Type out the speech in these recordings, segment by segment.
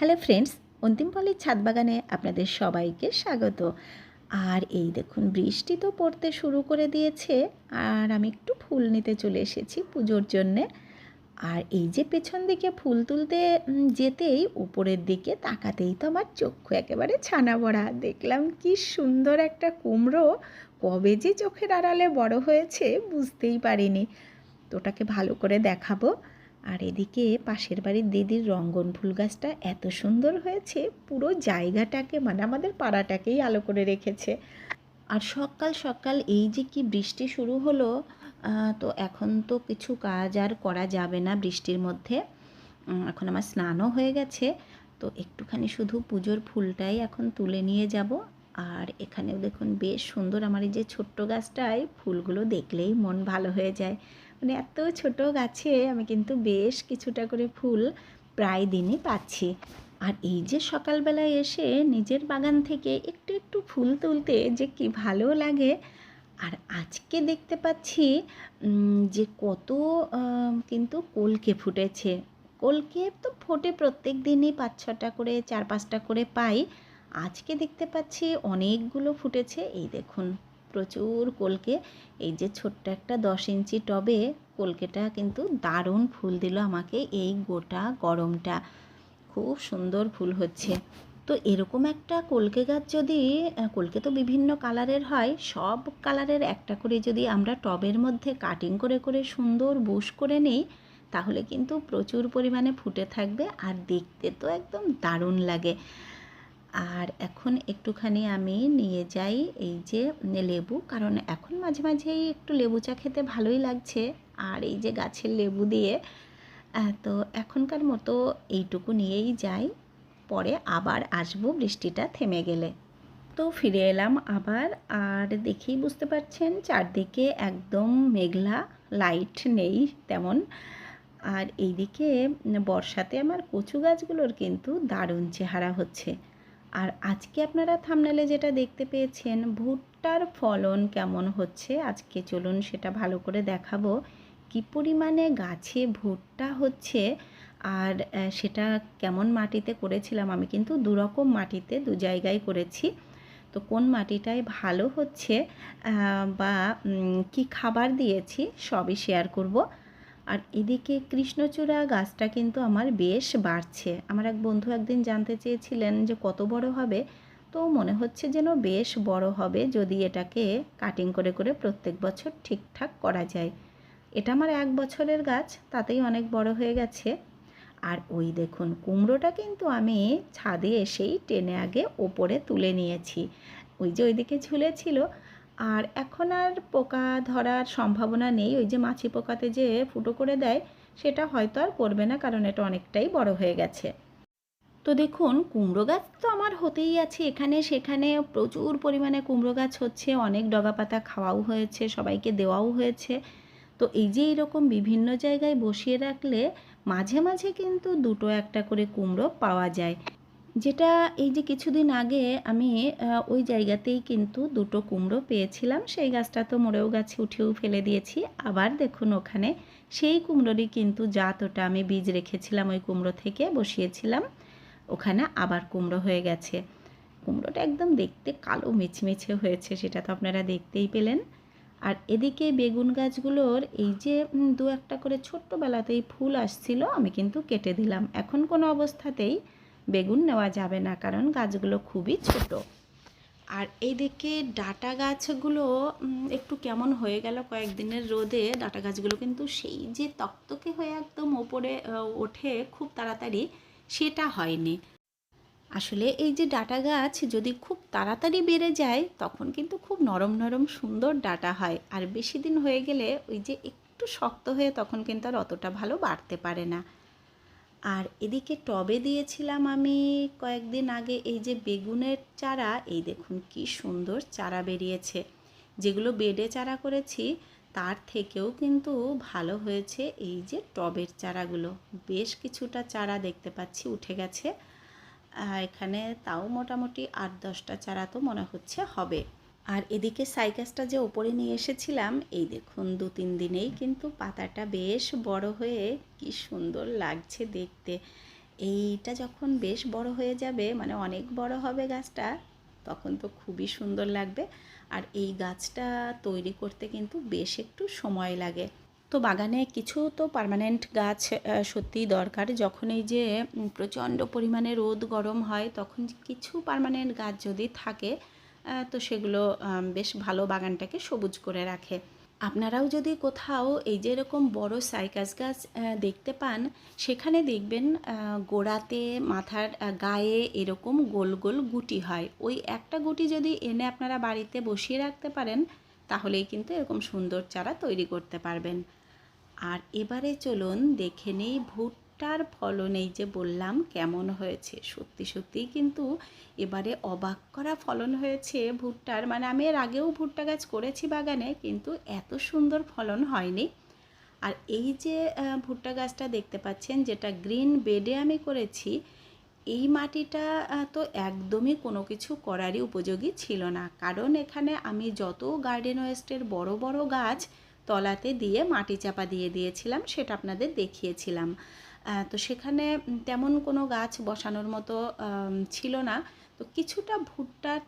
Hello friends, অন্তিম পল্লীর ছাদ বাগানে আপনাদের সবাইকে স্বাগত। আর এই দেখুন, বৃষ্টি তো পড়তে শুরু করে দিয়েছে, আর আমি একটু ফুল নিতে চলে এসেছি পুজোর জন্যে। আর এই যে পেছন দিকে ফুল তুলতে যেতেই উপরের দিকে তাকাতেই তো আমার চক্ষু একেবারে ছানা বড়া দেখলাম কি সুন্দর একটা কুমড়ো কবে যে চোখের আড়ালে বড় হয়েছে বুঝতেই পারিনি। তো ওটাকে ভালো করে দেখাবো। আর এদিকে পাশের বাড়ির দিদির রঙ্গন ফুল গাছটা এত সুন্দর হয়েছে, পুরো জায়গাটাকে মানে আমাদের পাড়াটাকেই আলো করে রেখেছে। আর সকাল সকাল এই যে কি বৃষ্টি শুরু হলো তো এখন তো কিছু কাজ আর করা যাবে না বৃষ্টির মধ্যে। এখন আমার স্নানও হয়ে গেছে, তো একটুখানি শুধু পুজোর ফুলটাই এখন তুলে নিয়ে যাব। আর এখানেও দেখুন বেশ সুন্দর আমার এই যে ছোট্ট গাছটায় ফুলগুলো দেখলেই মন ভালো হয়ে যায়। মানে এত ছোট গাছে আমি কিন্তু বেশ কিছুটা করে ফুল প্রায় দিনই পাচ্ছি। আর এই যে সকালবেলায় এসে নিজের বাগান থেকে একটু একটু ফুল তুলতে যে কি ভালো লাগে, আর আজকে দেখতে পাচ্ছি যে কত কিন্তু কলকে ফুটেছে। কলকে তো ফোটে প্রত্যেক দিনই পাঁচ ছটা করে, চার পাঁচটা করে পাই। আজকে দেখতে পাচ্ছি অনেকগুলো ফুটেছে, এই দেখুন। প্রচুর কলকে, এই যে ছোট্ট একটা দশ ইঞ্চি টবে কলকেটা কিন্তু দারুণ ফুল দিল আমাকে এই গোটা গরমটা। খুব সুন্দর ফুল হচ্ছে। তো এরকম একটা কলকে গাছ যদি কলকে তো বিভিন্ন কালারের হয়, সব কালারের একটা করে যদি আমরা টবের মধ্যে কাটিং করে করে সুন্দর বুশ করে নিই, তাহলে কিন্তু প্রচুর পরিমাণে ফুটে থাকবে আর দেখতে তো একদম দারুণ লাগে। আর এখন একটুখানি আমি নিয়ে যাই এই যে লেবু, কারণ এখন মাঝে মাঝেই একটু লেবু চা খেতে ভালোই লাগছে। আর এই যে গাছের লেবু দিয়ে তো এখনকার মতো এইটুকু নিয়েই যাই। পরে আবার আসব বৃষ্টিটা থেমে গেলে। তো ফিরে এলাম আবার, আর দেখেই বুঝতে পারছেন চারদিকে একদম মেঘলা, লাইট নেই তেমন। আর এইদিকে বর্ষাতে আমার কচু গাছগুলোর কিন্তু দারুণ চেহারা হচ্ছে। আর আজকে আপনারা থামনালে যেটা দেখতে পেয়েছেন, ভুট্টার ফলন কেমন হচ্ছে? আজকে চলুন সেটা ভালো করে দেখাবো। কি পরিমাণে গাছে ভুট্টা হচ্ছে আর সেটা কেমন মাটিতে করেছিলাম আমি কিন্তু দুরকম মাটিতে দু জায়গায় করেছি। তো কোন মাটিটায় ভালো হচ্ছে বা কি খাবার দিয়েছি সবই শেয়ার করব। আর এদিকে কৃষ্ণচূড়া গাছটা কিন্তু আমার বেশ বাড়ছে। আমার এক বন্ধু একদিন জানতে চেয়েছিলেন যে কত বড় হবে, তো মনে হচ্ছে যেন বেশ বড় হবে যদি এটাকে কাটিং করে করে প্রত্যেক বছর ঠিকঠাক করা যায়। এটা আমার এক বছরের গাছ, তাতেই অনেক বড় হয়ে গেছে। আর ওই দেখুন, কুমড়োটা কিন্তু আমি ছাদে এসেই টেনে আগে ওপরে তুলে নিয়েছি। ওই যে ওইদিকে ঝুলেছিল আর এখন আর পোকা ধরার সম্ভাবনা নেই। ওই যে মাছি পোকাতে যে ফুটো করে দেয়, সেটা হয়তো আর করবে না, কারণ এটা অনেকটাই বড় হয়ে গেছে। তো দেখুন, কুমড়ো গাছ তো আমার হতেই আছে। এখানে সেখানে প্রচুর পরিমাণে কুমড়ো গাছ হচ্ছে। অনেক ডগা পাতা খাওয়াও হয়েছে, সবাইকে দেওয়াও হয়েছে। তো এই যে এরকম বিভিন্ন জায়গায় বসিয়ে রাখলে মাঝে মাঝে কিন্তু দুটো একটা করে কুমড়ো পাওয়া যায়। যেটা এই যে কিছুদিন আগে আমি ওই জায়গাতেই কিন্তু দুটো কুমড়ো পেয়েছিলাম। সেই গাছটা তো মরেও গাছে, উঠেও ফেলে দিয়েছি। আবার দেখুন ওখানে সেই কুমড়োরই কিন্তু জাতটা আমি বীজ রেখেছিলাম ওই কুমড়ো থেকে, বসিয়েছিলাম। ওখানে আবার কুমড়ো হয়ে গেছে। কুমড়োটা একদম দেখতে কালো মিচমিচে হয়েছে, সেটা তো আপনারা দেখতেই পেলেন। আর এদিকে বেগুন গাছগুলোর এই যে দু একটা করে ছোট্টবেলাতেই ফুল আসছিল, আমি কিন্তু কেটে দিলাম। এখন কোনো অবস্থাতেই বেগুন নেওয়া যাবে না, কারণ গাছগুলো খুবই ছোট। আর এইদিকে ডাটা গাছগুলো একটু কেমন হয়ে গেল কয়েকদিনের রোদে, ডাটা গাছগুলো কিন্তু সেই যে তকতকে হয়ে একদম ওপরে ওঠে খুব তাড়াতাড়ি, সেটা হয়নি। আসলে এই যে ডাটা গাছ যদি খুব তাড়াতাড়ি বেড়ে যায়, তখন কিন্তু খুব নরম নরম সুন্দর ডাটা হয়। আর বেশি দিন হয়ে গেলে ওই যে একটু শক্ত হয়ে তখন কিন্তু আর অতটা ভালো বাড়তে পারে না। আর এদিকে টবে দিয়েছিলাম আমি কয়েকদিন আগে এই যে বেগুনের চারা, এই দেখুন কি সুন্দর চারা বেরিয়েছে। যেগুলো বেডে চারা করেছি, তার থেকেও কিন্তু ভালো হয়েছে এই যে টবের চারাগুলো। বেশ কিছুটা চারা দেখতে পাচ্ছি উঠে গেছে। এখানে তাও মোটামুটি আট দশটা চারা তো মনে হচ্ছে হবে। আর এদিকে সাইকাসটা যে ওপরে নিয়ে এসেছিলাম, এই দেখুন দু তিন দিনেই কিন্তু পাতাটা বেশ বড় হয়ে কি সুন্দর লাগছে দেখতে। এইটা যখন বেশ বড় হয়ে যাবে মানে অনেক বড় হবে গাছটা, তখন তো খুবই সুন্দর লাগবে। আর এই গাছটা তৈরি করতে কিন্তু বেশ একটু সময় লাগে। তো বাগানে কিছু তো পারমানেন্ট গাছ সত্যিই দরকার। যখন এই যে প্রচণ্ড পরিমাণে রোদ গরম হয়, তখন কিছু পারমানেন্ট গাছ যদি থাকে তো সেগুলো বেশ ভালো বাগানটাকে সবুজ করে রাখে। আপনারাও যদি কোথাও এই যে এরকম বড় সাইকাস গাছ দেখতে পান, সেখানে দেখবেন গোড়াতে, মাথার গায়ে এরকম গোল গোল গুটি হয়। ওই একটা গুটি যদি এনে আপনারা বাড়িতে বসিয়ে রাখতে পারেন, তাহলেই কিন্তু এরকম সুন্দর চারা তৈরি করতে পারবেন। আর এবারে চলুন দেখে নেই ভুট্টার ফলন এই যে বললাম কেমন হয়েছে। সত্যি সত্যিই কিন্তু এবারে অবাক করা ফলন হয়েছে ভুট্টার। মানে আমি এর আগেও ভুট্টা গাছ করেছি বাগানে কিন্তু এত সুন্দর ফলন হয়নি। আর এই যে ভুট্টা গাছটা দেখতে পাচ্ছেন যেটা গ্রিন বেডে আমি করেছি, এই মাটিটা তো একদমই কোনো কিছু করারই উপযোগী ছিল না। কারণ এখানে আমি যত গার্ডেন ওয়েস্টের বড় বড় গাছ তলাতে দিয়ে মাটি চাপা দিয়ে দিয়েছিলাম, সেটা আপনাদের দেখিয়েছিলাম। তো সেখানে তেমন কোনো গাছ বসানোর মতো ছিল না। তো কিছুটা ভুট্টার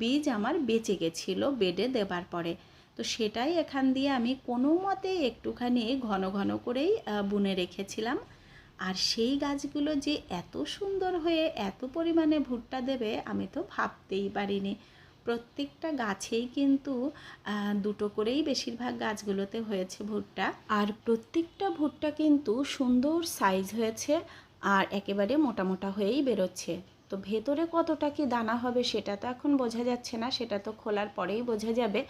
বীজ আমার বেঁচে গেছিল বেডে দেবার পরে। তো সেটাই এখান দিয়ে আমি কোনো মতে একটুখানি ঘন ঘন করেই বুনে রেখেছিলাম। আর সেই গাছগুলো যে এত সুন্দর হয়ে এত পরিমাণে ভুট্টা দেবে আমি তো ভাবতেই পারিনি। প্রত্যেকটা গাছেই কিন্তু দুটো করেই বেশিরভাগ গাছগুলোতে হয়েছে ভুট্টা। আর প্রত্যেকটা ভুট্টা কিন্তু সুন্দর সাইজ হয়েছে আর একেবারে মোটা মোটা হয়েই বেরোচ্ছে। তো ভেতরে কতটা কি দানা হবে সেটা তো এখন বোঝা যাচ্ছে না, সেটা তো খোলার পরেই বোঝা যাবে।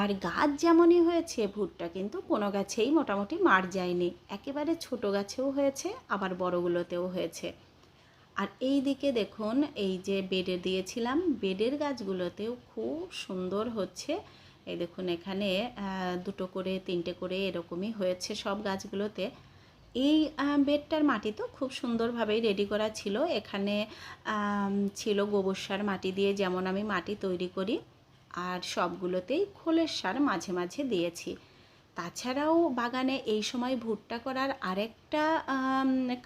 আর গাছ যেমনই হয়েছে, ভুট্টা কিন্তু কোনো গাছেই মোটামুটি মার যায়নি। একেবারে ছোট গাছেও হয়েছে, আবার বড়গুলোতেও হয়েছে। আর এই দিকে দেখুন, এই যে বেডে দিয়েছিলাম, বেডের গাছগুলোতেও খুব সুন্দর হচ্ছে। এই দেখুন এখানে দুটো করে, তিনটে করে এরকমই হয়েছে সব গাছগুলোতে। এই বেডটার মাটি তো খুব সুন্দরভাবেই রেডি করা ছিল। এখানে ছিল গোবর সার মাটি দিয়ে যেমন আমি মাটি তৈরি করি, আর সবগুলোতেই খোলের সার মাঝে মাঝে দিয়েছি। তাছাড়াও বাগানে এই সময় ভুট্টা করার আরেকটা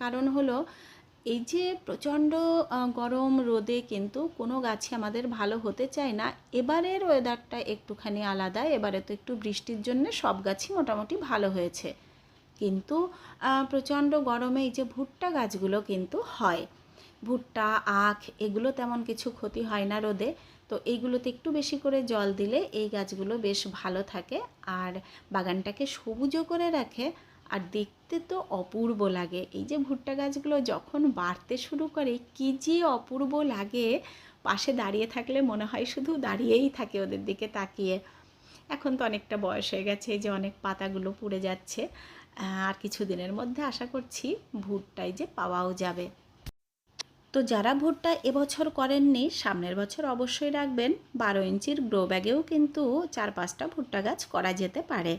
কারণ হলো এই যে প্রচণ্ড গরম রোদে কিন্তু কোনো গাছে আমাদের ভালো হতে চায় না। এবারের ওয়েদারটা একটুখানি আলাদা, এবারে তো একটু বৃষ্টির জন্য সব গাছই মোটামুটি ভালো হয়েছে। কিন্তু প্রচণ্ড গরমে এই যে ভুট্টা গাছগুলো কিন্তু হয়। ভুট্টা, আখ, এগুলো তেমন কিছু ক্ষতি হয় না রোদে। তো এইগুলোতে একটু বেশি করে জল দিলে এই গাছগুলো বেশ ভালো থাকে। আর বাগানটাকে সবুজও করে রাখে। আর দেখতে তো অপূর্ব লাগে। এই যে ভুট্টা গাছগুলো যখন বাড়তে শুরু করে, কী যে অপূর্ব লাগে। পাশে দাঁড়িয়ে থাকলে মনে হয় শুধু দাঁড়িয়েই থাকে ওদের দিকে তাকিয়ে। এখন তো অনেকটা বয়স হয়ে গেছে যে অনেক পাতাগুলো পুড়ে যাচ্ছে। আর কিছু দিনের মধ্যে আশা করছি ভুট্টাই যে পাওয়াও যাবে। তো যারা ভুট্টা এবছর করেননি, সামনের বছর অবশ্যই রাখবেন। বারো ইঞ্চির গ্রো ব্যাগেও কিন্তু চার পাঁচটা ভুট্টা গাছ করা যেতে পারে।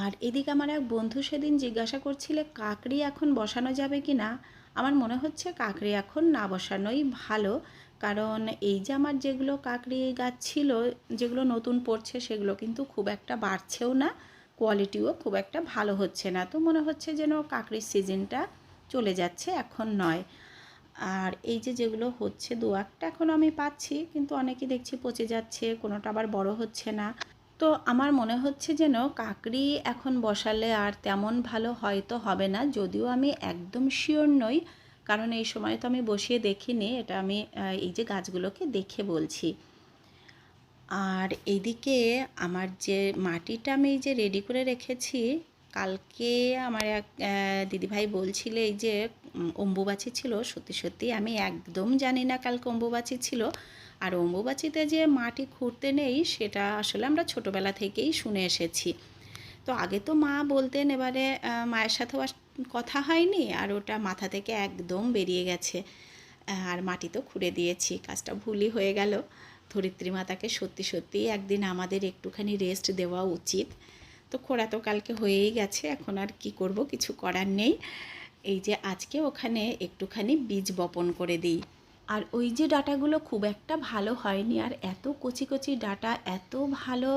আর এদিকে আমার এক বন্ধু সেদিন জিজ্ঞাসা করছিলে, কাকড়ি এখন বসানো যাবে কি না? আমার মনে হচ্ছে কাকড়ি এখন না বসানোই ভালো, কারণ এই যে আমার যেগুলো কাকড়ি গাছ ছিল, যেগুলো নতুন পড়ছে সেগুলো কিন্তু খুব একটা বাড়ছেও না কোয়ালিটিও খুব একটা ভালো হচ্ছে না। তো মনে হচ্ছে যেন কাকড়ির সিজনটা চলে যাচ্ছে, এখন নয়। আর এই যে যেগুলো হচ্ছে দু একটা এখন আমি পাচ্ছি, কিন্তু অনেকেই দেখছি পচে যাচ্ছে, কোনোটা আবার বড় হচ্ছে না। তো আমার মনে হচ্ছে যেন কাকড়ি এখন বসালে আর তেমন ভালো হয়তো হবে না। যদিও আমি একদম শিওর নই, কারণ এই সময় তো আমি বসিয়ে দেখিনি, এটা আমি এই যে গাছগুলোকে দেখে বলছি। আর এদিকে আমার যে মাটিটা আমি যে রেডি করে রেখেছি, কালকে আমার এক দিদিভাই বলছিল এই যে অম্বুবাচী ছিল, সত্যি সত্যি আমি একদম জানি না কালকে অম্বুবাচী ছিল। আর অম্বুবাচীতে যে মাটি খুঁড়তে নেই, সেটা আসলে আমরা ছোটোবেলা থেকেই শুনে এসেছি। তো আগে তো মা বলতেন এবারে মায়ের সাথেও কথা হয়নি আর ওটা মাথা থেকে একদম বেরিয়ে গেছে। আর মাটি তো খুঁড়ে দিয়েছি, কাজটা ভুলই হয়ে গেল। ধরিত্রী মাতাকে সত্যি সত্যি একদিন আমাদের একটুখানি রেস্ট দেওয়া উচিত। তো খোড়া তো কালকে হয়েই গেছে, এখন আর কি করব কিছু করার নেই। এই যে আজকে ওখানে একটুখানি বীজ বপন করে দিই। আর ওই যে ডাটাগুলো খুব একটা ভালো হয়নি, আর এত কচি কচি ডাটা, এত ভালো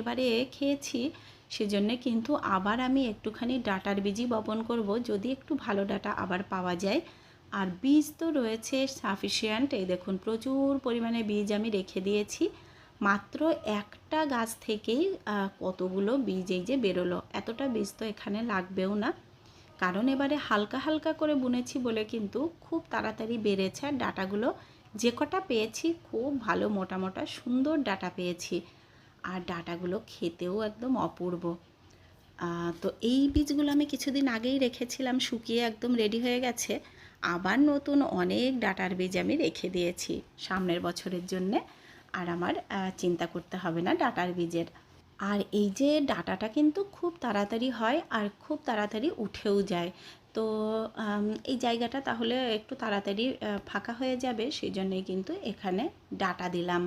এবারে খেয়েছি, সেজন্যে কিন্তু আবার আমি একটুখানি ডাটার বীজই বপন করব, যদি একটু ভালো ডাটা আবার পাওয়া যায়। আর বীজ তো রয়েছে সাফিসিয়েন্ট এই দেখুন প্রচুর পরিমাণে বীজ আমি রেখে দিয়েছি। মাত্র একটা গাছ থেকেই কতগুলো বীজ এই যে বেরোলো, এতটা বীজ তো এখানে লাগবেও না। কারণ এবারে হালকা হালকা করে বুনেছি বলে কিন্তু খুব তাড়াতাড়ি বেড়েছে আর ডাটাগুলো। যে কটা পেয়েছি খুব ভালো মোটা মোটা সুন্দর ডাটা পেয়েছি। আর ডাটাগুলো খেতেও একদম অপূর্ব। তো এই বীজগুলো আমি কিছুদিন আগেই রেখেছিলাম, শুকিয়ে একদম রেডি হয়ে গেছে। আবার নতুন অনেক ডাটার বীজ আমি রেখে দিয়েছি সামনের বছরের জন্যে। আর আমার চিন্তা করতে হবে না ডাটার বীজের। আর এই যে ডাটাটা কিন্তু খুব তাড়াতাড়ি হয় আর খুব তাড়াতাড়ি উঠেও যায়। তো এই জায়গাটা তাহলে একটু তাড়াতাড়ি ফাঁকা হয়ে যাবে সেই জন্যই কিন্তু এখানে ডাটা দিলাম।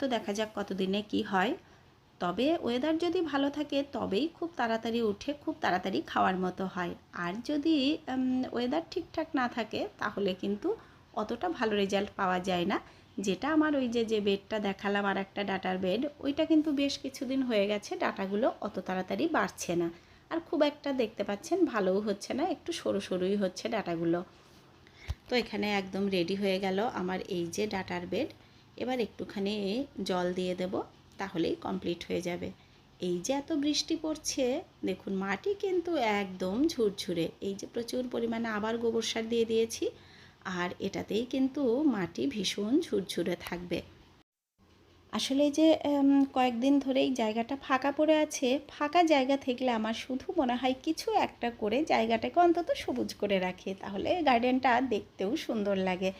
তো দেখা যাক কতদিনে কি হয়। তবে ওয়েদার যদি ভালো থাকে, তবেই খুব তাড়াতাড়ি উঠে খুব তাড়াতাড়ি খাওয়ার মতো হয়। আর যদি ওয়েদার ঠিকঠাক না থাকে, তাহলে কিন্তু অতটা ভালো রেজাল্ট পাওয়া যায় না। যেটা আমার ওই যে যে বেডটা দেখালাম আর একটা ডাটার বেড ওইটা কিন্তু বেশ কিছুদিন হয়ে গেছে, ডাটাগুলো অত তাড়াতাড়ি বাড়ছে না। আর খুব একটা দেখতে পাচ্ছেন ভালোও হচ্ছে না, একটু সরু সরুই হচ্ছে ডাটাগুলো। তো এখানে একদম রেডি হয়ে গেল আমার এই যে ডাটার বেড এবার একটুখানি জল দিয়ে দেব, তাহলেই কমপ্লিট হয়ে যাবে। এই যে এত বৃষ্টি পড়ছে, দেখুন মাটি কিন্তু একদম ঝুরঝুরে। এই যে প্রচুর পরিমাণে আবার গোবর সার দিয়ে দিয়েছি আর এটাতেই কিন্তু মাটি ভীষণ ঝুরঝুরে থাকবে। আসলে যে কয়েকদিন ধরেই জায়গাটা ফাঁকা পড়ে আছে, ফাঁকা জায়গা থাকলে আমার শুধু মনে হয় কিছু একটা করে জায়গাটাকে অন্তত সবুজ করে রাখে, তাহলে গার্ডেনটা দেখতেও সুন্দর লাগে।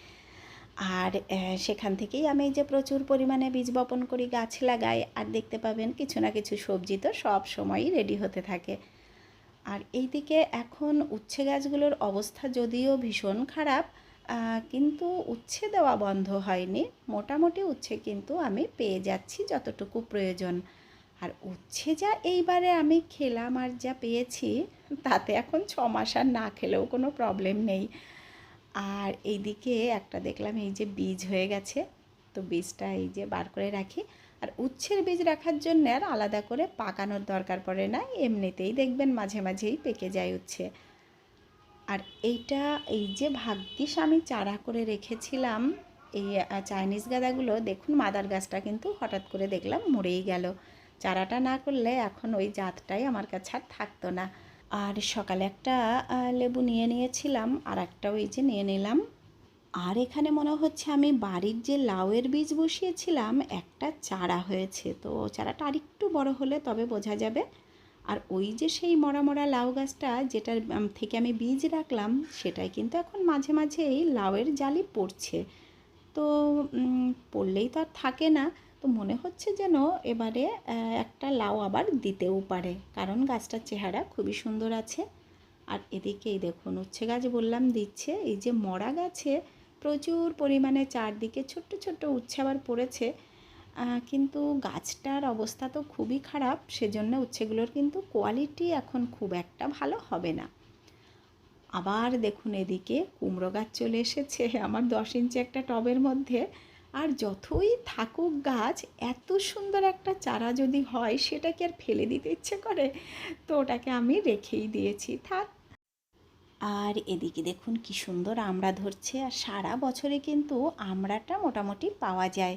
আর সেখান থেকেই আমি যে প্রচুর পরিমাণে বীজ বপন করি, গাছ লাগাই, আর দেখতে পাবেন কিছু না কিছু সবজি তো সব সময়ই রেডি হতে থাকে। আর এইদিকে এখন উচ্ছে গাছগুলোর অবস্থা যদিও ভীষণ খারাপ কিন্তু উচ্ছে দেওয়া বন্ধ হয়নি। মোটামুটি উচ্ছে কিন্তু আমি পেয়ে যাচ্ছি যতটুকু প্রয়োজন। আর উচ্ছে যা এইবারে আমি খেলাম আর যা পেয়েছি, তাতে এখন ছ মাস আর না খেলেও কোনো প্রবলেম নেই। আর এইদিকে একটা দেখলাম এই যে বীজ হয়ে গেছে, তো বীজটা এই যে বার করে রাখি। আর উচ্ছের বীজ রাখার জন্য আর আলাদা করে পাকানোর দরকার পড়ে না, এমনিতেই দেখবেন মাঝে মাঝেই পেকে যায় উচ্ছে। আর এইটা, এই যে ভাগ্যিস আমি চারা করে রেখেছিলাম, এই চাইনিজ গাঁদাগুলো, দেখুন মাদার গাছটা কিন্তু হঠাৎ করে দেখলাম মরেই গেল। চারাটা না করলে এখন ওই জাতটাই আমার কাছে আর থাকতো না। আর সকালে একটা লেবু নিয়ে নিয়েছিলাম, আর একটা ওই যে নিয়ে নিলাম। আর এখানে মনে হচ্ছে আমি বাড়ির যে লাউয়ের বীজ বসিয়েছিলাম, একটা চারা হয়েছে। তো চারাটা আরেকটু বড় হলে তবে বোঝা যাবে। আর ওই যে সেই মরা মরা লাউ গাছটা যেটার থেকে আমি বীজ রাখলাম, সেটাই কিন্তু এখন মাঝে মাঝেই লাউয়ের জালি পড়ছে। তো পড়লেই তো আর থাকে না। তো মনে হচ্ছে যেন এবারে একটা লাউ আবার দিতেও পারে, কারণ গাছটার চেহারা খুবই সুন্দর আছে। আর এদিকে এই দেখুন, উচ্ছে গাছ বললাম দিচ্ছে, এই যে মরা গাছে প্রচুর পরিমাণে চারদিকে ছোট্ট ছোট্ট উচ্ছে আবার পড়েছে। কিন্তু গাছটার অবস্থা তো খুবই খারাপ, সেজন্য উচ্ছেগুলোর কিন্তু কোয়ালিটি এখন খুব একটা ভালো হবে না। আবার দেখুন এদিকে কুমড়ো গাছ চলে এসেছে, আমার দশ ইঞ্চি একটা টবের মধ্যে। আর যতই থাকুক গাছ, এত সুন্দর একটা চারা যদি হয় সেটাকে আর ফেলে দিতে ইচ্ছে করে? তো ওটাকে আমি রেখেই দিয়েছি, থাক। আর এদিকে দেখুন কি সুন্দর আমড়া ধরছে, আর সারা বছরে কিন্তু আমড়াটা মোটামুটি পাওয়া যায়।